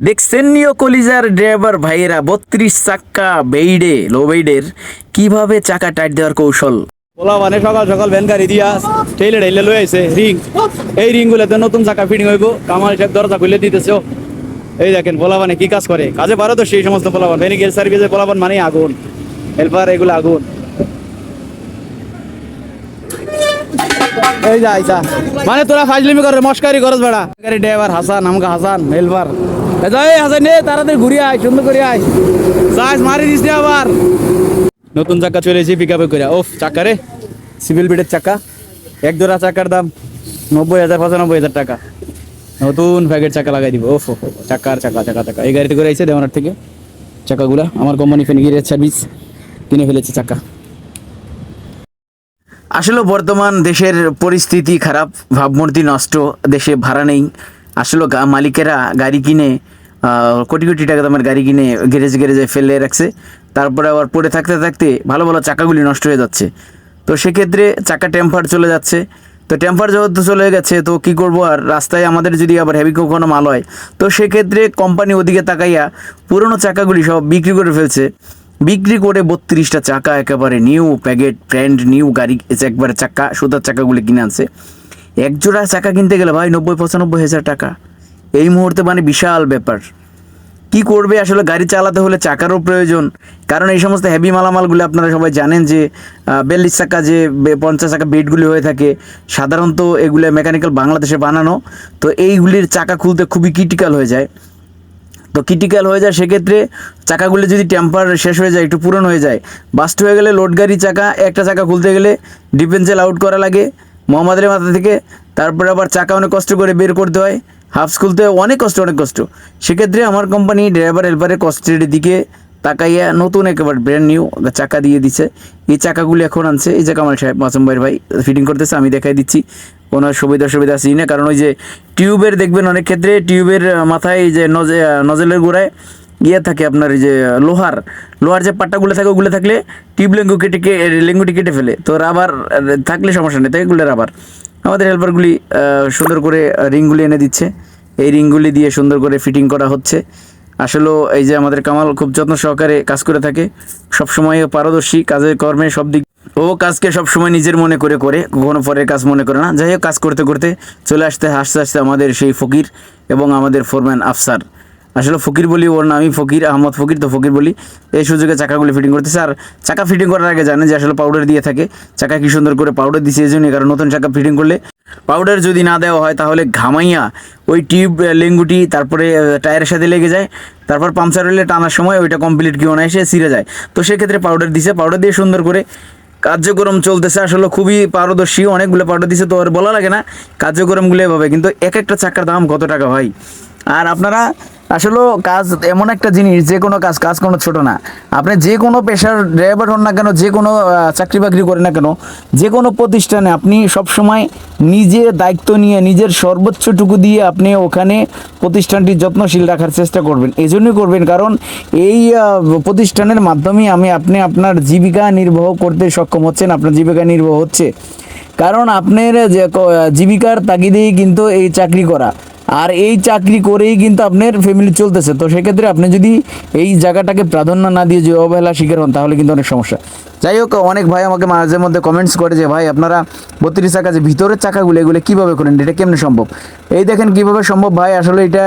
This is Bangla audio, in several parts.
দেখছেন নিও কলিজার ড্রাইভার ভাইয়েরা বত্রিশ চাক্কা বেইডে লো বেইডের কীভাবে চাকা টাইট দেওয়ার কৌশল? বলা মানে সকাল সকাল ভ্যান গাড়ি দিয়া ঠেলে ঠেলে লয়ে আইছে রিং এই রিং গুলোতে নতুন চাকা ফিটিং হইব, কামাল সাহেব দরজা খুলে দিতেছে এই দেখেন পোলাবানে কি কাজ করে? কাজে পারো তো সেই সমস্ত পোলাবান ভেনিগেল সার্ভিসে পোলাবান মানে আগুন। হেল্পার এগুলো আগুন। এই যা আইসা মানে তোরা ফাজলিমি করে, মস্কারি করস বেড়া। গাড়ি ড্রাইভার হাসান, আমাকে হাসান হেল্পার হাসান তাড়াতাড়ি ঘুরে আয়, সুন্দর করে আয়। যাস মারি দিস আবার। নতুন চাকা চলে এসেছি পিক আপে করে ওফ, চাকা রে। সিভিল বিটের চাকা। এক জোড়া চাকার দাম নব্বই হাজার, পঁচানব্বই হাজার টাকা। নতুন প্যাকেট চাকা লাগাই দিব। ওফ চাকার চাকা চাকা চাকা। এই গাড়িতে করে আইছে দেওয়ানার থেকে। চাকাগুলা আমার কোম্পানি ফেনিগিরের সার্ভিস কিনে ফেলেছে চাকা। আসলে বর্তমান দেশের পরিস্থিতি খারাপ, ভাবমূর্তি নষ্ট, দেশে ভাড়া নেই। আসলে মালিকেরা গাড়ি কিনে কোটি কোটি টাকা দামের গাড়ি কিনে গ্যারেজ গ্যারেজে ফেলে রাখছে। তারপরে আবার পড়ে থাকতে থাকতে ভালো ভালো চাকাগুলি নষ্ট হয়ে যাচ্ছে। তো সেক্ষেত্রে চাকা টেম্পার চলে যাচ্ছে। তো টেম্পার যেহেতু চলে গেছে, তো কি করব আর? রাস্তায় আমাদের যদি আবার হেভি কোনো মাল হয়, তো সেক্ষেত্রে কোম্পানি ওদিকে তাকাইয়া পুরনো চাকাগুলি সব বিক্রি করে ফেলছে। বিক্রি করে বত্রিশটা চাকা একেবারে নিউ প্যাকেট ব্র্যান্ড নিউ গাড়ি একবারে চাকা, সুতার চাকাগুলি কিনে আনছে। একজোড়া চাকা কিনতে গেলে ভাই নব্বই পঁচানব্বই হাজার টাকা। এই মুহূর্তে মানে বিশাল ব্যাপার। কি করবে? আসলে গাড়ি চালাতে হলে চাকারও প্রয়োজন। কারণ এই সমস্ত হেভি মালামালগুলো আপনারা সবাই জানেন যে বেল্লিশ চাকা যে পঞ্চাশ চাকা বেডগুলি হয়ে থাকে, সাধারণত এগুলো মেকানিক্যাল বাংলাদেশে বানানো। তো এইগুলির চাকা খুলতে খুবই ক্রিটিক্যাল হয়ে যায়। তো ক্রিটিক্যাল হয়ে যায় সেক্ষেত্রে চাকাগুলি যদি টেম্পার শেষ হয়ে যায়, একটু পূরণ হয়ে যায় বাস্ট হয়ে গেলে লোড গাড়ি চাকা, একটা চাকা খুলতে গেলে ডিফেন্সেল আউট করা লাগে। মোহাম্মদের মাথা থেকে, তারপরে আবার চাকা অনেক কষ্ট করে বের করতে হয়। হাফস খুলতে অনেক কষ্ট অনেক কষ্ট। সেক্ষেত্রে আমার কোম্পানি ড্রাইভার হেল্পারের কষ্টের দিকে তাকাইয়া নতুন একেবারে ব্র্যান্ড নিউ চাকা দিয়ে দিছে। এই চাকাগুলি এখন আনছে। এই যে কামাল সাহেব, মাসুম ভাইয়ের ভাই ফিটিং করতেছে, আমি দেখাই দিচ্ছি। কোনো সুবিধা সুবিধা আছে না কারণ ওই যে টিউবের দেখবেন অনেক ক্ষেত্রে টিউবের মাথায় যে নজে, নজেলের গোড়ায় ইয়ে থাকে আপনার এই যে লোহার। লোহার যে পাট্টাগুলো থাকে, ওগুলো থাকলে টিউব লেঙ্গু কেটে লেঙ্গুটি কেটে ফেলে। তো রাবার থাকলে সমস্যা নেই, তাই এগুলো রাবার আমাদের হেল্পারগুলি সুন্দর করে রিংগুলি এনে দিচ্ছে। এই রিংগুলি দিয়ে সুন্দর করে ফিটিং করা হচ্ছে। আসলেও এই যে আমাদের কামাল খুব যত্ন সহকারে কাজ করে থাকে সবসময় পারদর্শী, কাজের কর্মে সব দিক ও কাজকে সবসময় নিজের মনে করে করে, কখনো পরের কাজ মনে করে না। যাই হোক, কাজ করতে করতে চলে আসতে, হাসতে হাসতে আমাদের সেই ফকির এবং আমাদের ফোরম্যান আফসার। আসলে ফকির বলি ওর নামই ফকির, আহমদ ফকির, তো ফকির বলি। এই সুযোগে চাকাগুলি ফিটিং করতেছে। আর চাকা ফিটিং করার আগে জানেন যে আসলে পাউডার দিয়ে থাকে। চাকা কি সুন্দর করে পাউডার দিছে এই জন্যই, কারণ নতুন চাকা ফিটিং করলে পাউডার যদি না দেওয়া হয় তাহলে ঘামাইয়া ওই টিউব লেঙ্গুটি, তারপরে টায়ারের সাথে লেগে যায়। তারপর পাংচার হলে টানার সময় ওইটা কমপ্লিট কি অনায়াসে ছিঁড়ে যায়। তো সেক্ষেত্রে পাউডার দিছে। পাউডার দিয়ে সুন্দর করে কার্যক্রম চলতেছে। আসলে খুবই পারদর্শী, অনেকগুলো পাউডার দিছে, তো আর বলা লাগে না কার্যক্রমগুলো এভাবে। কিন্তু এক একটা চাকার দাম কত টাকা হয় আর আপনারা আসলে কাজ এমন একটা জিনিস, যে কোনো কাজ কাজ কোনো ছোট না। আপনি যে কোনো পেশার ড্রাইভার হন না কেন, যে কোনো চাকরি বাকরি করেন না কেন, যে কোনো প্রতিষ্ঠানে আপনি সব সময় নিজে দায়িত্ব নিয়ে, নিজের সর্বোচ্চটুকু দিয়ে আপনি ওখানে প্রতিষ্ঠানটি যত্নশীল রাখার চেষ্টা করবেন। এই জন্যই করবেন, কারণ এই প্রতিষ্ঠানের মাধ্যমে আমি আপনি আপনার জীবিকা নির্বাহ করতে সক্ষম হচ্ছেন, আপনার জীবিকা নির্বাহ হচ্ছে। কারণ আপনার যে জীবিকার তাগিদেই কিন্তু এই চাকরি করা। আর এই চাকরি করেই কিন্তু আপনার ফ্যামিলি চলতেছে। তো সেক্ষেত্রে আপনি যদি এই জায়গাটাকে প্রাধান্য না দিয়ে যে অবহেলা শিকার হন, তাহলে কিন্তু অনেক সমস্যা। যাই হোক, অনেক ভাই আমাকে মাঝে মধ্যে কমেন্টস করে যে, ভাই, আপনারা বত্রিশ চাকা যে ভিতরের চাকাগুলো, এগুলো কীভাবে করেন? এটা কেমনে সম্ভব? এই দেখেন কীভাবে সম্ভব, ভাই, আসলে এটা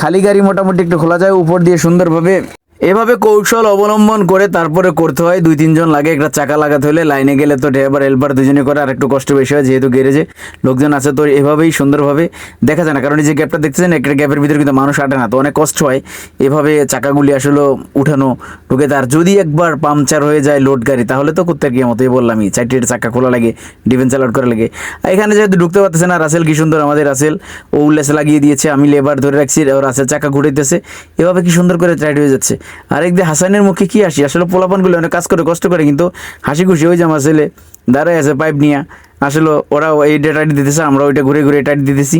খালি গাড়ি মোটামুটি একটু খোলা যায়, উপর দিয়ে সুন্দরভাবে এভাবে কৌশল অবলম্বন করে তারপরে করতে হয়। দুই, তিনজন লাগে, একটা চাকা লাগাতে হলে লাইনে গেলে তো ড্রাইভার, হেল্পার দুজনে করে আর একটু কষ্ট বেশি হয় যেহেতু গ্যারেজে লোকজন আছে। তো এভাবেই সুন্দরভাবে দেখা যায় না। কারণ এই যে গ্যাপটা দেখতেছেন, একটা গ্যাপের ভিতরে কিন্তু মানুষ আটে না, তো অনেক কষ্ট হয় এভাবে চাকাগুলি আসলে উঠানো, ঢুকে তার যদি একবার পাংচার হয়ে যায় লোড গাড়ি, তাহলে তো করতে গিয়ে মতোই বললামই চারটির চাকা খোলা লাগে ডিফেন্স আলাউট করা লাগে। এখানে যেহেতু ঢুকতে পারতেছে না রাসেল কি সুন্দর আমাদের রাসেল ও উল্লাসে লাগিয়ে দিয়েছে। আমি লেবার ধরে রাখছি রাসেল চাকা ঘুরাইতেছে। এভাবে কি সুন্দর করে টাইট হয়ে যাচ্ছে। আরেক দিয়ে হাসানের মুখে কি আসি আসলে পোলাপানগুলো অনেক কাজ করে, কষ্ট করে, কিন্তু হাসি খুশি ওই যে আমার ছেলে। দাঁড়ায় আছে পাইপ নিয়ে। আসলে ওরা এই ডেটাটি দিতেছে, আমরা ওইটা ঘুরে ঘুরে এটা দিতেছি।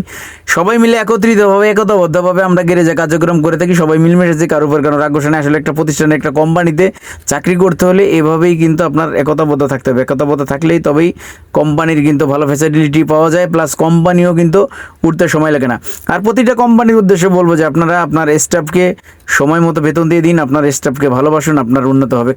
সবাই মিলে একত্রিতভাবে, একতাবদ্ধভাবে আমরা গ্যারেজে কার্যক্রম করে থাকি, সবাই মিলেমিশে কারও উপর কারও রাগোশনে আসলে একটা প্রতিষ্ঠানে, একটা কোম্পানিতে চাকরি করতে হলে এভাবেই কিন্তু আপনার একতাবদ্ধ থাকতে হবে। একতাবদ্ধ থাকলেই তবেই কোম্পানির কিন্তু ভালো ফ্যাসিলিটি পাওয়া যায় প্লাস কোম্পানিও কিন্তু উঠতে সময় লাগে না। আর প্রতিটা কোম্পানির উদ্দেশ্যে বলব যে আপনারা আপনার স্টাফকে সময় মতো বেতন দিয়ে দিন, আপনার স্টাফকে ভালোবাসুন, আপনার উন্নত হবে।